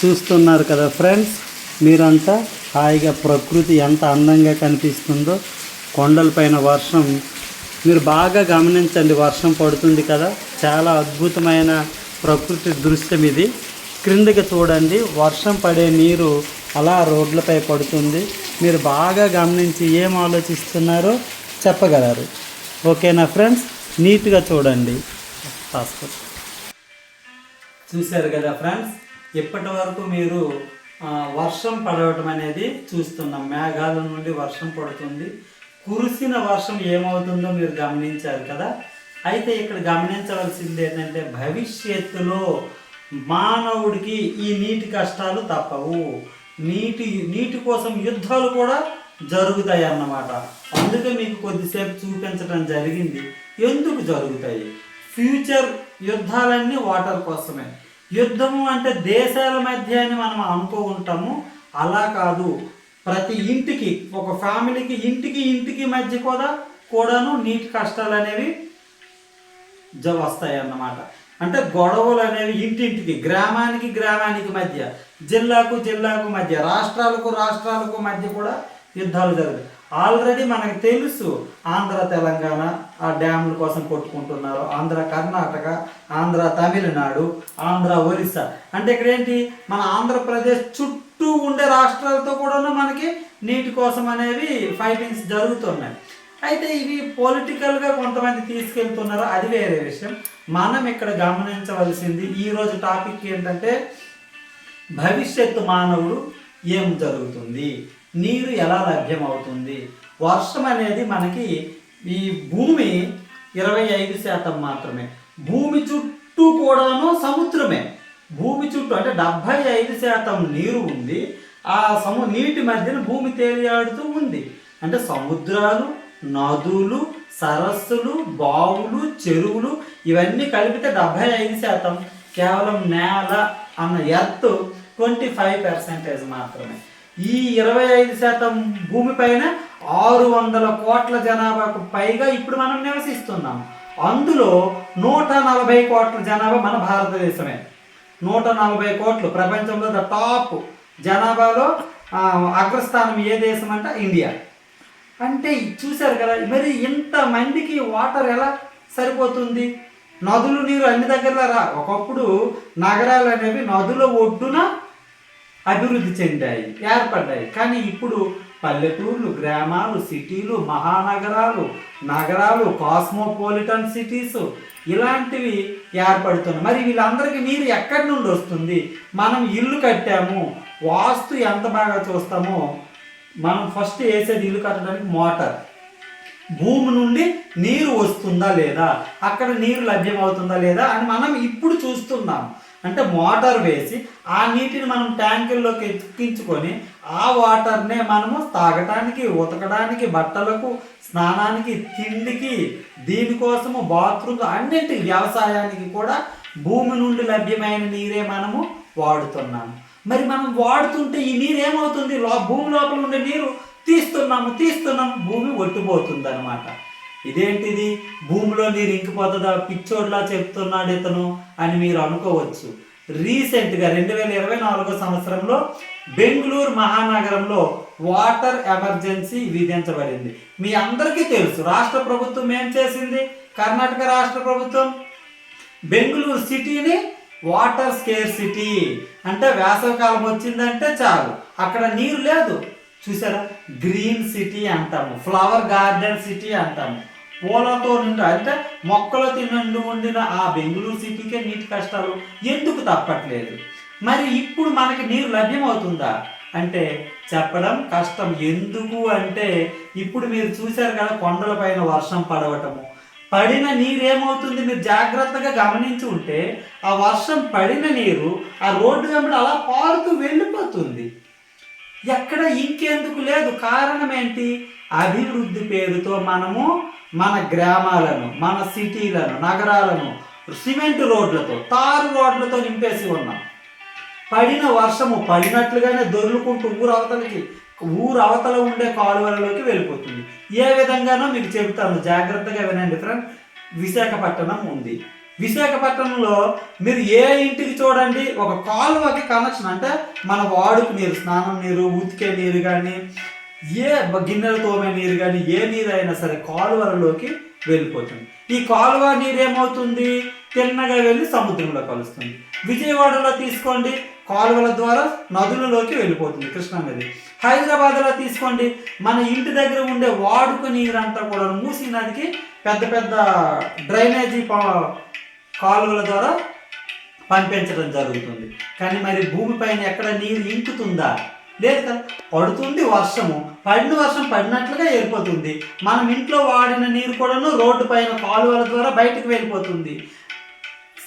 చూస్తున్నారు కదా ఫ్రెండ్స్ మీరంతా హాయిగా ప్రకృతి ఎంత అందంగా కనిపిస్తుందో కొండలపైన వర్షం. మీరు బాగా గమనించండి వర్షం పడుతుంది కదా. చాలా అద్భుతమైన ప్రకృతి దృశ్యం ఇది. క్రిందకి చూడండి వర్షం పడే నీరు అలా రోడ్లపై పడుతుంది. మీరు బాగా గమనించి ఏం ఆలోచిస్తున్నారో చెప్పగలరు. ఓకేనా ఫ్రెండ్స్? నీట్గా చూడండి. పాస్పోర్ట్ చూశారు కదా ఫ్రెండ్స్? ఇప్పటి వరకు మీరు వర్షం పడవటం అనేది చూస్తున్నాం. మేఘాల నుండి వర్షం పడుతుంది. కురిసిన వర్షం ఏమవుతుందో మీరు గమనించారు కదా? అయితే ఇక్కడ గమనించవలసింది ఏంటంటే భవిష్యత్తులో మానవుడికి ఈ నీటి కష్టాలు తప్పవు. నీటి నీటి కోసం యుద్ధాలు కూడా జరుగుతాయి అన్నమాట. అందుకే మీకు కొద్దిసేపు చూపించడం జరిగింది. ఎందుకు జరుగుతాయి? ఫ్యూచర్ యుద్ధాలన్నీ వాటర్ కోసమే. యుద్ధము అంటే దేశాల మధ్య అని మనం అనుకో ఉంటాము అలా కాదు. ప్రతి ఇంటికి ఒక ఫ్యామిలీకి ఇంటికి ఇంటికి మధ్య కూడా కూడాను నీటి కష్టాలు అనేవి జ వస్తాయి అన్నమాట అంటే గొడవలు అనేవి ఇంటింటికి గ్రామానికి గ్రామానికి మధ్య జిల్లాకు జిల్లాకు మధ్య రాష్ట్రాలకు రాష్ట్రాలకు మధ్య కూడా యుద్ధాలు జరుగుతాయి. ఆల్రెడీ మనకు తెలుసు ఆంధ్ర తెలంగాణ ఆ డ్యాముల కోసం కొట్టుకుంటున్నారు. ఆంధ్ర కర్ణాటక ఆంధ్ర తమిళనాడు ఆంధ్ర ఒరిస్సా. అంటే ఇక్కడ ఏంటి మన ఆంధ్రప్రదేశ్ చుట్టూ ఉండే రాష్ట్రాలతో కూడా మనకి నీటి కోసం అనేవి ఫైటింగ్స్ జరుగుతున్నాయి. అయితే ఇవి పొలిటికల్గా కొంతమంది తీసుకెళ్తున్నారు. అది వేరే విషయం. మనం ఇక్కడ గమనించవలసింది ఈరోజు టాపిక్ ఏంటంటే భవిష్యత్తు మానవుడు ఏం జరుగుతుంది? నీరు ఎలా లభ్యమవుతుంది? వర్షం అనేది మనకి ఈ భూమి ఇరవై ఐదు శాతం మాత్రమే. భూమి చుట్టూ కూడాను సముద్రమే. భూమి చుట్టూ అంటే డెబ్భై ఐదు శాతం నీరు ఉంది. ఆ సము నీటి మధ్యన భూమి తేలియాడుతూ ఉంది. అంటే సముద్రాలు నదులు సరస్సులు బావులు చెరువులు ఇవన్నీ కలిపితే డెబ్భై ఐదు శాతం. కేవలం నేల అన్న ఎర్త్ ట్వంటీ ఫైవ్ పర్సెంటేజ్ మాత్రమే. ఈ ఇరవై ఐదు శాతం భూమిపైన ఆరు వందల కోట్ల జనాభాకు పైగా ఇప్పుడు మనం నివసిస్తున్నాం. అందులో నూట నలభై కోట్ల జనాభా మన భారతదేశమే. నూట నలభై కోట్లు ప్రపంచంలో ద టాప్ జనాభాలో అగ్రస్థానం ఏ దేశం అంటే ఇండియా. అంటే చూశారు కదా మరి ఇంత మందికి వాటర్ ఎలా సరిపోతుంది? నదులు నీరు అన్ని దగ్గర రా. ఒకప్పుడు నగరాలు అనేవి నదుల ఒడ్డున అభివృద్ధి చెందాయి ఏర్పడ్డాయి. కానీ ఇప్పుడు పల్లెటూర్లు గ్రామాలు సిటీలు మహానగరాలు నగరాలు కాస్మోపాలిటన్ సిటీస్ ఇలాంటివి ఏర్పడుతున్నాయి. మరి వీళ్ళందరికీ నీరు ఎక్కడి నుండి వస్తుంది? మనం ఇల్లు కట్టాము వాస్తు ఎంత బాగా చూస్తామో మనం ఫస్ట్ వేసేది ఇల్లు కట్టడానికి మోటార్. భూమి నుండి నీరు వస్తుందా లేదా? అక్కడ నీరు లభ్యమవుతుందా లేదా అని మనం ఇప్పుడు చూస్తున్నాం. అంటే మోటార్ వేసి ఆ నీటిని మనం ట్యాంకుల్లోకి ఎక్కించుకొని ఆ వాటర్నే మనము తాగటానికి ఉతకడానికి బట్టలకు స్నానానికి తిండికి దీనికోసము బాత్రూమ్ అన్నింటి వ్యవసాయానికి కూడా భూమి నుండి లభ్యమైన నీరే మనము వాడుతున్నాము. మరి మనం వాడుతుంటే ఈ నీరు ఏమవుతుంది? లో భూమి లోపల ఉండే నీరు తీస్తున్నాము తీస్తున్నాము భూమి ఒట్టిపోతుంది అనమాట ఇదేంటిది? భూమిలో నీరు ఇంకిపోతుందా? పిచ్చోడ్లా చెప్తున్నాడు ఇతను అని మీరు అనుకోవచ్చు. రీసెంట్గా రెండు వేల ఇరవై నాలుగో సంవత్సరంలో బెంగళూరు మహానగరంలో వాటర్ ఎమర్జెన్సీ విధించబడింది. మీ అందరికీ తెలుసు రాష్ట్ర ప్రభుత్వం ఏం చేసింది? కర్ణాటక రాష్ట్ర ప్రభుత్వం బెంగళూరు సిటీని వాటర్ స్కేర్ సిటీ అంటే వేసవికాలం వచ్చిందంటే చాలు. అక్కడ నీరు లేదు. చూసారా? గ్రీన్ సిటీ అంటాము ఫ్లవర్ గార్డెన్ సిటీ అంటాము. పూలతో నిండు అంటే మొక్కలతో నిండు ఉండిన ఆ బెంగళూరు సిటీకే నీటి కష్టాలు ఎందుకు తప్పట్లేదు? మరి ఇప్పుడు మనకి నీరు లభ్యమవుతుందా? అంటే చెప్పడం కష్టం. ఎందుకు అంటే ఇప్పుడు మీరు చూశారు కదా కొండలపైన వర్షం పడవటము. పడిన నీరు ఏమవుతుంది మీరు జాగ్రత్తగా గమనించి ఉంటే ఆ వర్షం పడిన నీరు ఆ రోడ్డు వెంబడి అలా పారుతూ వెళ్ళిపోతుంది. ఎక్కడ ఇంకెందుకు లేదు? కారణం ఏంటి? అభివృద్ధి పేరుతో మనము మన గ్రామాలను మన సిటీలను నగరాలను సిమెంట్ రోడ్లతో తారు రోడ్లతో నింపేసి ఉన్నాం. పడిన వర్షము పడినట్లుగానే దొర్లుకుంటూ ఊరు అవతలకి ఊరు అవతల ఉండే కాలువలలోకి వెళ్ళిపోతుంది. ఏ విధంగానో మీకు చెబుతాను జాగ్రత్తగా వినండి ఫ్రెండ్ విశాఖపట్నం ఉంది. విశాఖపట్నంలో మీరు ఏ ఇంటికి చూడండి ఒక కాలువకి కనెక్షన్ అంటే మన వాడుకు నీరు స్నానం నీరు ఉతికే నీరు కానీ ఏ గిన్నెలు తోమే నీరు కానీ ఏ నీరు అయినా సరే కాలువలలోకి వెళ్ళిపోతుంది. ఈ కాలువ నీరు ఏమవుతుంది? తిన్నగా వెళ్ళి సముద్రంలో కలుస్తుంది. విజయవాడలో తీసుకోండి కాలువల ద్వారా నదులలోకి వెళ్ళిపోతుంది కృష్ణా నది. హైదరాబాద్లో తీసుకోండి మన ఇంటి దగ్గర ఉండే వాడుక నీరంతా కూడా మూసి నదికి పెద్ద పెద్ద డ్రైనేజీ కాలువల ద్వారా పంపించడం జరుగుతుంది. కానీ మరి భూమిపైన ఎక్కడ నీరు ఇంకుతుందా? లేదు కదా? పడుతుంది వర్షము. పడిన వర్షం పడినట్లుగా వెళ్ళిపోతుంది మనం ఇంట్లో వాడిన నీరు కూడాను రోడ్డు పైన కాలువల ద్వారా బయటకు వెళ్ళిపోతుంది.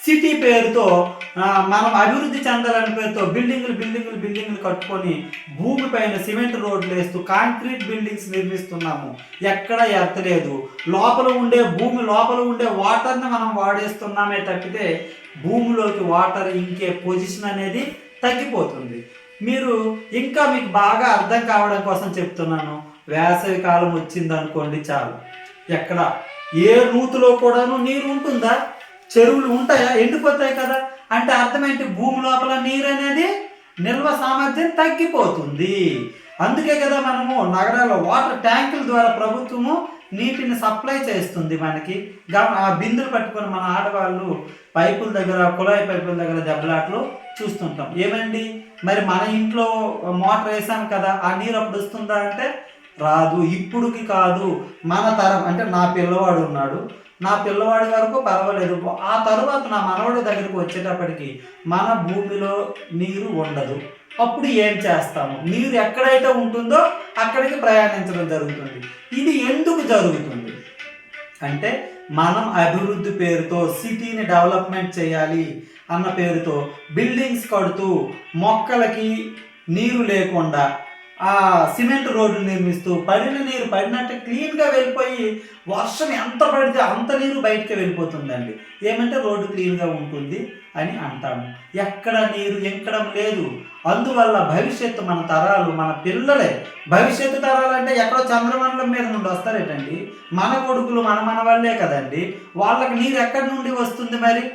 సిటీ పేరుతో మనం అభివృద్ధి చెందాలని పేరుతో బిల్డింగులు బిల్డింగులు బిల్డింగులు కట్టుకొని భూమి పైన సిమెంట్ రోడ్లు వేస్తూ కాంక్రీట్ బిల్డింగ్స్ నిర్మిస్తున్నాము. ఎక్కడ ఎత్తలేదు. లోపల ఉండే భూమి లోపల ఉండే వాటర్ని మనం వాడేస్తున్నామే తప్పితే భూమిలోకి వాటర్ ఇంకే పొజిషన్ అనేది తగ్గిపోతుంది. మీరు ఇంకా మీకు బాగా అర్థం కావడం కోసం చెప్తున్నాను. వేసవి కాలం వచ్చింది అనుకోండి చాలు. ఎక్కడ? ఏ నూతులో కూడాను నీరు ఉంటుందా? చెరువులు ఉంటాయా? ఎండిపోతాయి కదా. అంటే అర్థం ఏంటి? భూమి లోపల నీరు అనేది నిల్వ సామర్థ్యం తగ్గిపోతుంది. అందుకే కదా మనము నగరాల్లో వాటర్ ట్యాంకుల ద్వారా ప్రభుత్వము నీటిని సప్లై చేస్తుంది మనకి. ఆ బిందులు పట్టుకొని మన ఆడవాళ్ళు పైపుల దగ్గర కుళాయి పైపుల దగ్గర దెబ్బలాట్లు చూస్తుంటాం. ఏమండి మరి మన ఇంట్లో మోటార్ వేసాం కదా ఆ నీరు అప్పుడు వస్తుందా అంటే రాదు. ఇప్పుడుకి కాదు. మన తరం అంటే నా పిల్లవాడు ఉన్నాడు. నా పిల్లవాడి వరకు పర్వాలేదు. ఆ తరువాత నా మనవాడి దగ్గరికి వచ్చేటప్పటికి మన భూమిలో నీరు ఉండదు. అప్పుడు ఏం చేస్తాము? నీరు ఎక్కడైతే ఉంటుందో అక్కడికి ప్రయాణించడం జరుగుతుంది. ఇది ఎందుకు జరుగుతుంది? అంటే మనం అభివృద్ధి పేరుతో సిటీని డెవలప్మెంట్ చేయాలి అన్న పేరుతో బిల్డింగ్స్ కడుతూ మొక్కలకి నీరు లేకుండా ఆ సిమెంట్ రోడ్లు నిర్మిస్తూ పడిన నీరు పడినట్టు క్లీన్గా వెళ్ళిపోయి వర్షం ఎంత పడితే అంత నీరు బయటకు వెళ్ళిపోతుందండి. ఏమంటే రోడ్డు క్లీన్గా ఉంటుంది అని అంటాము. ఎక్కడ నీరు ఎంకడం లేదు. అందువల్ల భవిష్యత్తు మన తరాలు మన పిల్లలే భవిష్యత్తు తరాలు అంటే ఎక్కడో చంద్రమండలం మీద నుండి వస్తారేటండి? మన కొడుకులు మన మన వాళ్ళే కదండి? వాళ్ళకి నీరు ఎక్కడి నుండి వస్తుంది మరి?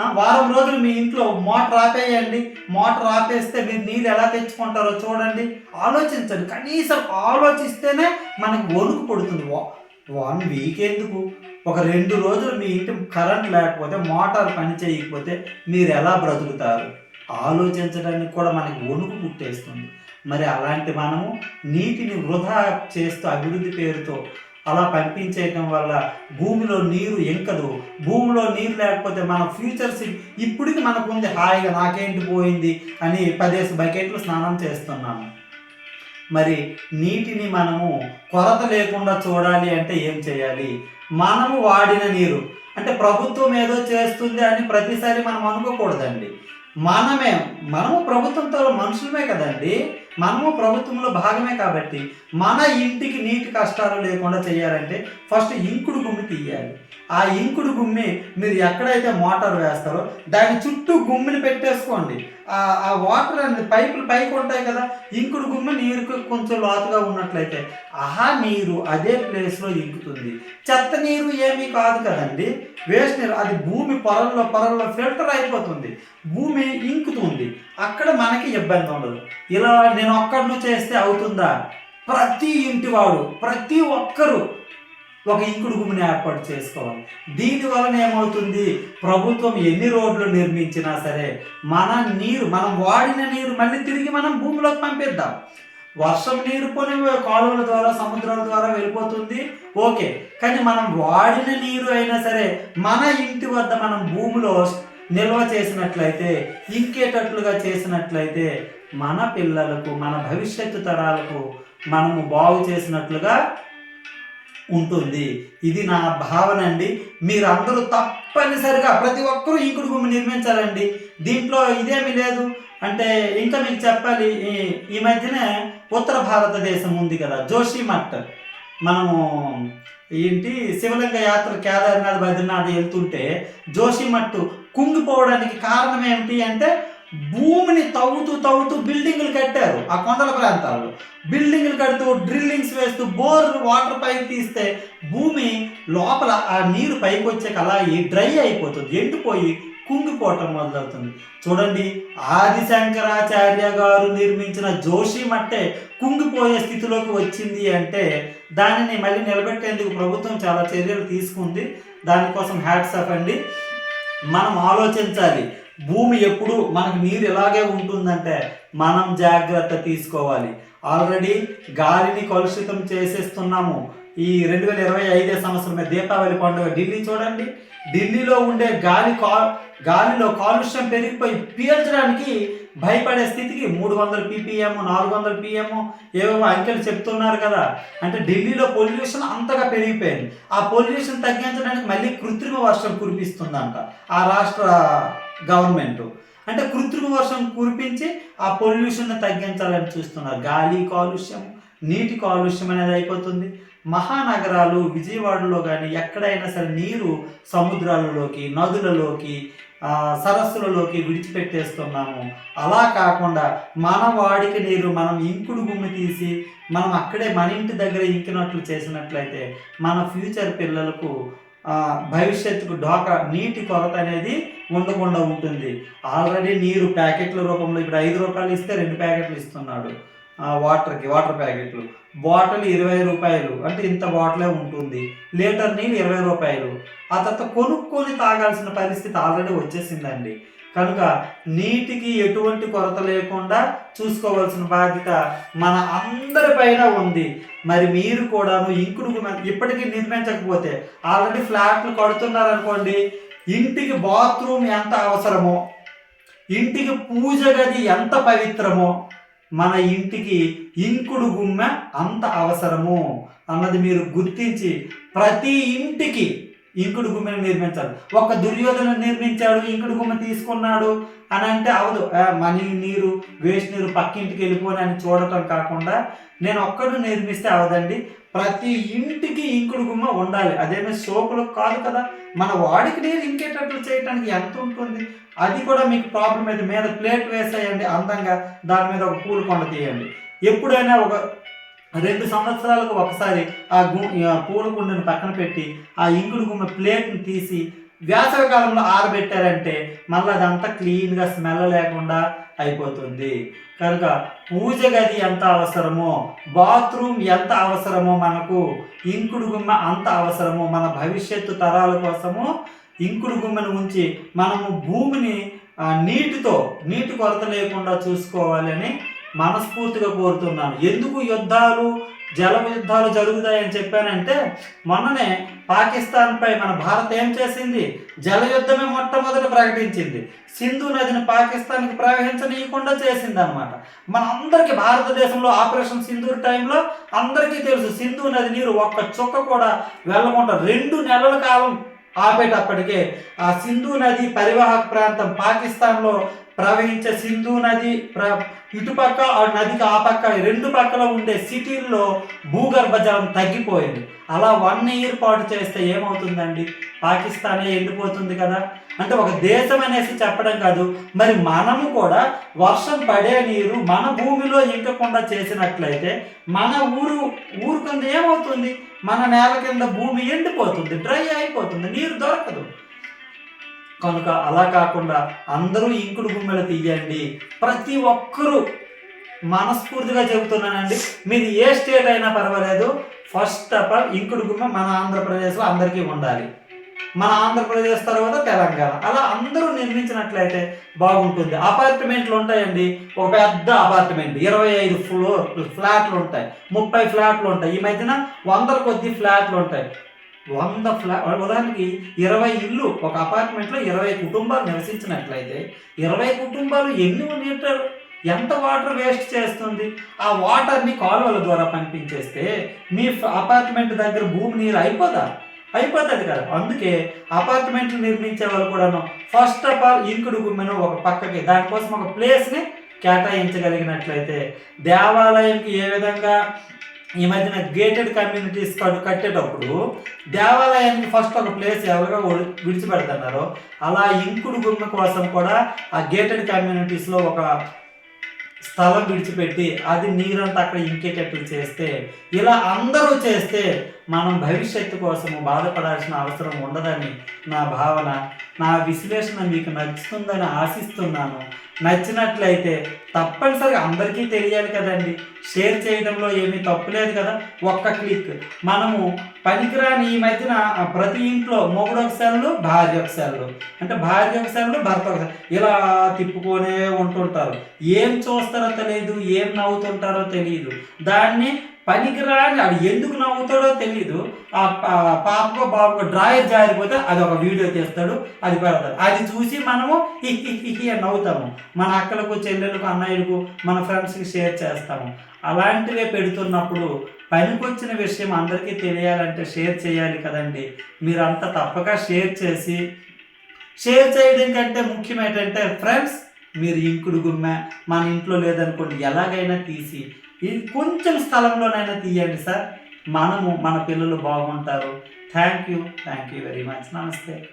వారం రోజులు మీ ఇంట్లో మోటార్ ఆపేయండి. మోటార్ ఆపేస్తే మీరు నీళ్ళు ఎలా తెచ్చుకుంటారో చూడండి. ఆలోచించండి. కనీసం ఆలోచిస్తేనే మనకు వణుకు పుడుతుంది. వా- వన్ వీక్ ఎందుకు? ఒక రెండు రోజులు మీ ఇంటి కరెంట్ లేకపోతే మోటార్ పని చేయకపోతే మీరు ఎలా బ్రతుకుతారు? ఆలోచించడానికి కూడా మనకి వణుకు పుట్టేస్తుంది. మరి అలాంటి మనము నీటిని వృధా చేస్తూ అభివృద్ధి పేరుతో అలా పంపించేయటం వల్ల భూమిలో నీరు ఎంకదు భూమిలో నీరు లేకపోతే మన ఫ్యూచర్స్ ఇప్పటికి మనకు ఉంది హాయిగా నాకేంటి పోయింది అని పదేసి బకెట్లు స్నానం చేస్తున్నాము మరి నీటిని మనము కొరత లేకుండా చూడాలి అంటే ఏం చేయాలి? మనము వాడిన నీరు. అంటే ప్రభుత్వం ఏదో చేస్తుంది అని ప్రతిసారి మనం అనుకోకూడదండి. మనమే మనము ప్రభుత్వంతో మనుషులమే కదండి. మనము ప్రభుత్వంలో భాగమే కాబట్టి మన ఇంటికి నీటి కష్టాలు లేకుండా చేయాలంటే ఫస్ట్ ఇంకుడు గుమ్మి తీయాలి. ఆ ఇంకుడు గుమ్మి మీరు ఎక్కడైతే మోటార్ వేస్తారో దాని చుట్టూ గుమ్మిని పెట్టేసుకోండి. ఆ వాటర్ అనేది పైపులు పైకి ఉంటాయి కదా ఇంకుడు గుమ్మి నీరుకు కొంచెం లోతుగా ఉన్నట్లయితే ఆహా నీరు అదే ప్లేస్లో ఇంకుతుంది. చెత్త నీరు ఏమీ కాదు కదండి. వేస్ట్ నీరు అది భూమి పొరల్లో పొరల్లో ఫిల్టర్ అయిపోతుంది. భూమి ఇంకుతుంది. అక్కడ మనకి ఇబ్బంది ఉండదు. ఇలా నేను ఒక్కడిని చేస్తే అవుతుందా? ప్రతి ఇంటివాడు ప్రతి ఒక్కరూ ఒక ఇంకుడు గుమ్మిని ఏర్పాటు చేసుకోవాలి. దీని వలన ఏమవుతుంది? ప్రభుత్వం ఎన్ని రోడ్లు నిర్మించినా సరే మన నీరు మనం వాడిన నీరు మళ్ళీ తిరిగి మనం భూమిలోకి పంపిద్దాం. వర్షం నీరు కొని కాలువల ద్వారా సముద్రాల ద్వారా వెళ్ళిపోతుంది. ఓకే కానీ మనం వాడిన నీరు అయినా సరే మన ఇంటి వద్ద మనం భూమిలో నిల్వ చేసినట్లయితే ఇంకేటట్లుగా చేసినట్లయితే మన పిల్లలకు మన భవిష్యత్తు తరాలకు మనము బాగు చేసినట్లుగా ఉంటుంది. ఇది నా భావన అండి. మీరందరూ తప్పనిసరిగా ప్రతి ఒక్కరూ ఇంకుడు గుమ్మి నిర్మించాలండి. దీంట్లో ఇదేమీ లేదు. అంటే ఇంకా మీకు చెప్పాలి ఈ- ఈ మధ్యనే ఉత్తర భారతదేశం ఉంది కదా జోషిమఠ్ మనము ఏంటి శివలింగ యాత్ర కేదార్నాథ్ బద్రీనాథ్ వెళ్తుంటే జోషిమట్టు కుంగిపోవడానికి కారణం ఏమిటి అంటే భూమిని తవ్వుతూ తవ్వుతూ బిల్డింగ్లు కట్టారు ఆ కొండల ప్రాంతాల్లో. బిల్డింగ్లు కడుతూ డ్రిల్లింగ్స్ వేస్తూ బోర్ వాటర్ పైకి తీస్తే భూమి లోపల ఆ నీరు పైకి వచ్చే అలాగే డ్రై అయిపోతుంది ఎండిపోయి కుంగిపోవటం మొదలవుతుంది. చూడండి ఆదిశంకరాచార్య గారు నిర్మించిన జోషి మట్టే కుంగిపోయే స్థితిలోకి వచ్చింది అంటే దానిని మళ్ళీ నిలబెట్టేందుకు ప్రభుత్వం చాలా చర్యలు తీసుకుంది. దానికోసం హ్యాట్స్ ఆఫ్ అండి. మనం ఆలోచించాలి. భూమి ఎప్పుడు మనకు నీరు ఎలాగే ఉంటుందంటే మనం జాగ్రత్త తీసుకోవాలి. ఆల్రెడీ గాలిని కలుషితం చేసేస్తున్నాము. ఈ రెండు వేల ఇరవై ఐదే సంవత్సరమే దీపావళి పండుగ ఢిల్లీ చూడండి. ఢిల్లీలో ఉండే గాలి కా గాలిలో కాలుష్యం పెరిగిపోయి పీల్చడానికి భయపడే స్థితికి మూడు వందల పీపీఎం నాలుగు వందల పిఎం ఏవేవో అంకెలు చెప్తున్నారు కదా. అంటే ఢిల్లీలో పొల్యూషన్ అంతగా పెరిగిపోయింది. ఆ పొల్యూషన్ తగ్గించడానికి మళ్ళీ కృత్రిమ వర్షం కురిపిస్తుందంట ఆ రాష్ట్ర గవర్నమెంట్. అంటే కృత్రిమ వర్షం కురిపించి ఆ పొల్యూషన్ తగ్గించాలని చూస్తున్నారు. గాలి కాలుష్యం నీటి కాలుష్యం అనేది అయిపోతుంది. మహానగరాలు విజయవాడలో కానీ ఎక్కడైనా సరే నీరు సముద్రాలలోకి నదులలోకి సరస్సులలోకి విడిచిపెట్టేస్తున్నాము. అలా కాకుండా మన వాడికి నీరు మనం ఇంకుడు గుమ్మి తీసి మనం అక్కడే మన ఇంటి దగ్గర ఇంకినట్లు చేసినట్లయితే మన ఫ్యూచర్ పిల్లలకు భవిష్యత్తుకు ఢోకా నీటి కొరత అనేది ఉండకుండా ఉంటుంది. ఆల్రెడీ నీరు ప్యాకెట్ల రూపంలో ఇప్పుడు ఐదు రూపాయలు ఇస్తే రెండు ప్యాకెట్లు ఇస్తున్నాడు. వాటర్కి వాటర్ ప్యాకెట్లు. బాటిల్ ఇరవై రూపాయలు. అంటే ఇంత బాటిలే ఉంటుంది. లీటర్ నీళ్ళు ఇరవై రూపాయలు. ఆ తర్వాత కొనుక్కొని తాగాల్సిన పరిస్థితి ఆల్రెడీ వచ్చేసిందండి. కనుక నీటికి ఎటువంటి కొరత లేకుండా చూసుకోవాల్సిన బాధ్యత మన అందరిపైన ఉంది. మరి మీరు కూడాను ఇంకుడు ఇప్పటికీ నిర్మించకపోతే ఆల్రెడీ ఫ్లాట్లు కడుతున్నారనుకోండి ఇంటికి బాత్రూమ్ ఎంత అవసరమో ఇంటికి పూజ గది ఎంత పవిత్రమో మన ఇంటికి ఇంకుడు గుమ్మ అంత అవసరము అన్నది మీరు గుర్తించి ప్రతి ఇంటికి ఇంకుడు గుమ్మని నిర్మించాలి ఒక దుర్యోధన నిర్మించాడు ఇంకుడు గుమ్మ తీసుకున్నాడు అని అంటే అవదు ఆ, మనీ నీరు వేస్ట్ నీరు పక్కింటికి వెళ్ళిపోని అని చూడటం కాకుండా నేను ఒక్కడు నిర్మిస్తే అవదండి. ప్రతి ఇంటికి ఇంకుడు గుమ్మ ఉండాలి. అదేమీ సోపులు కాదు కదా. మన వాడికి నీరు ఇంకేటట్లు చేయడానికి ఎంత ఉంటుంది? అది కూడా మీకు ప్రాబ్లం అయితే మీద ప్లేట్ వేసేయండి. అందంగా దాని మీద ఒక పూలు కొండ తీయండి. ఎప్పుడైనా ఒక రెండు సంవత్సరాలకు ఒకసారి ఆ గు పూల కుండని పక్కన పెట్టి ఆ ఇంకుడు గుమ్మ ప్లేట్ని తీసి వేసవి కాలంలో ఆరబెట్టారంటే మళ్ళీ అదంతా క్లీన్గా స్మెల్ లేకుండా అయిపోతుంది. కనుక పూజ గది ఎంత అవసరమో బాత్రూమ్ ఎంత అవసరమో మనకు ఇంకుడు గుమ్మ అంత అవసరమో మన భవిష్యత్తు తరాల కోసము ఇంకుడు గుమ్మను ఉంచి మనము భూమిని నీటితో నీటి కొరత లేకుండా చూసుకోవాలని మనస్ఫూర్తిగా కోరుతున్నాను. ఎందుకు యుద్ధాలు జల యుద్ధాలు జరుగుతాయని చెప్పానంటే మొన్ననే పాకిస్తాన్పై మన భారత్ ఏం చేసింది? జల యుద్ధమే మొట్టమొదట ప్రకటించింది. సింధు నదిని పాకిస్తాన్కి ప్రవహించనీయకుండా చేసింది అనమాట మన అందరికీ భారతదేశంలో ఆపరేషన్ సింధూర్ టైంలో అందరికీ తెలుసు సింధు నది నీరు ఒక్క చుక్క కూడా వెళ్ళకుండా రెండు నెలల కాలం ఆపేటప్పటికే ఆ సింధు నది పరివాహక ప్రాంతం పాకిస్తాన్లో ప్రవహించే సింధు నది ప్ర ఇటుపక్క ఆ నదికి ఆ పక్క రెండు పక్కల ఉండే సిటీల్లో భూగర్భ జలం తగ్గిపోయింది. అలా వన్ ఇయర్ పాటు చేస్తే ఏమవుతుందండి? పాకిస్తానే ఎండిపోతుంది కదా? అంటే ఒక దేశం అనేసి చెప్పడం కాదు మరి మనము కూడా వర్షం పడే నీరు మన భూమిలో ఇంకకుండా చేసినట్లయితే మన ఊరు ఊరు కింద ఏమవుతుంది? మన నేల కింద భూమి ఎండిపోతుంది డ్రై అయిపోతుంది నీరు దొరకదు. కనుక అలా కాకుండా అందరూ ఇంకుడు గుమ్మెలు తీయండి. ప్రతి ఒక్కరూ మనస్ఫూర్తిగా చెబుతున్నానండి. మీది ఏ స్టేట్ అయినా పర్వాలేదు. ఫస్ట్ ఆఫ్ ఆల్ ఇంకుడు గుమ్మ మన ఆంధ్రప్రదేశ్లో అందరికీ ఉండాలి. మన ఆంధ్రప్రదేశ్ తర్వాత తెలంగాణ. అలా అందరూ నిర్మించినట్లయితే బాగుంటుంది. అపార్ట్మెంట్లు ఉంటాయండి. ఒక పెద్ద అపార్ట్మెంట్ ఇరవై ఐదు ఫ్లోర్ ఫ్లాట్లు ఉంటాయి. ముప్పై ఫ్లాట్లు ఉంటాయి. ఈ మధ్యన వందల కొద్ది ఫ్లాట్లు ఉంటాయి. వంద ఫ్లా ఉదాహరణకి ఇరవై ఇల్లు ఒక అపార్ట్మెంట్లో ఇరవై కుటుంబాలు నివసించినట్లయితే ఇరవై కుటుంబాలు ఎన్ని లీటర్ ఎంత వాటర్ వేస్ట్ చేస్తుంది? ఆ వాటర్ని కాలువల ద్వారా పంపించేస్తే మీ అపార్ట్మెంట్ దగ్గర భూమి నీరు అయిపోదా? అయిపోతుంది కదా. అందుకే అపార్ట్మెంట్లు నిర్మించే వాళ్ళు కూడాను ఫస్ట్ ఆఫ్ ఆల్ ఇంకుడు గుమ్మెను ఒక పక్కకి దానికోసం ఒక ప్లేస్ని కేటాయించగలిగినట్లయితే దేవాలయంకి ఏ విధంగా ఈ మధ్యన గేటెడ్ కమ్యూనిటీస్ కట్టేటప్పుడు దేవాలయానికి ఫస్ట్ ఒక ప్లేస్ ఎవరుగా విడిచిపెడుతున్నారు. అలా ఇంకుడు గుమ్మ కోసం కూడా ఆ గేటెడ్ కమ్యూనిటీస్లో ఒక స్థలం విడిచిపెట్టి అది నీరంతా అక్కడ ఇంకేటట్టు చేస్తే ఇలా అందరూ చేస్తే మనం భవిష్యత్తు కోసము బాధపడాల్సిన అవసరం ఉండదని నా భావన నా విశ్లేషణ మీకు నచ్చుతుందని ఆశిస్తున్నాను. నచ్చినట్లయితే తప్పనిసరిగా అందరికీ తెలియాలి కదండి. షేర్ చేయడంలో ఏమీ తప్పు లేదు కదా? ఒక్క క్లిక్. మనము పనికిరాని ఈ మధ్యన ప్రతి ఇంట్లో మొగుడు ఒక సెల్లు భార్య ఒక సెల్లు. అంటే భార్య ఒక సెల్లు భర్త ఒక ఇలా తిప్పుకొనే ఉంటుంటారు. ఏం చూస్తారో తెలియదు ఏం నవ్వుతుంటారో తెలియదు. దాన్ని పనికిరాని అది ఎందుకు నవ్వుతాడో తెలియదు ఆ పాపకో బాబుకో డ్రాయర్ జారిపోతే అది ఒక వీడియో తీస్తాడు అది పెడతాడు. అది చూసి మనము హిహి అని నవ్వుతాము. మన అక్కలకు చెల్లెలకు అన్నయ్యలకు మన ఫ్రెండ్స్కి షేర్ చేస్తాము. అలాంటివే పెడుతున్నప్పుడు పనికొచ్చిన విషయం అందరికీ తెలియాలంటే షేర్ చేయాలి కదండి. మీరంతా తప్పక షేర్ చేసి షేర్ చేయడం కంటే ముఖ్యం ఏంటంటే ఫ్రెండ్స్ మీరు ఇంకుడు గుమ్మ మన ఇంట్లో లేదనుకోండి ఎలాగైనా తీసి ఇది కొంచెం స్థలంలోనైనా తీయండి సార్. మనము మన పిల్లలు బాగుంటారు. Thank you thank you very much నమస్తే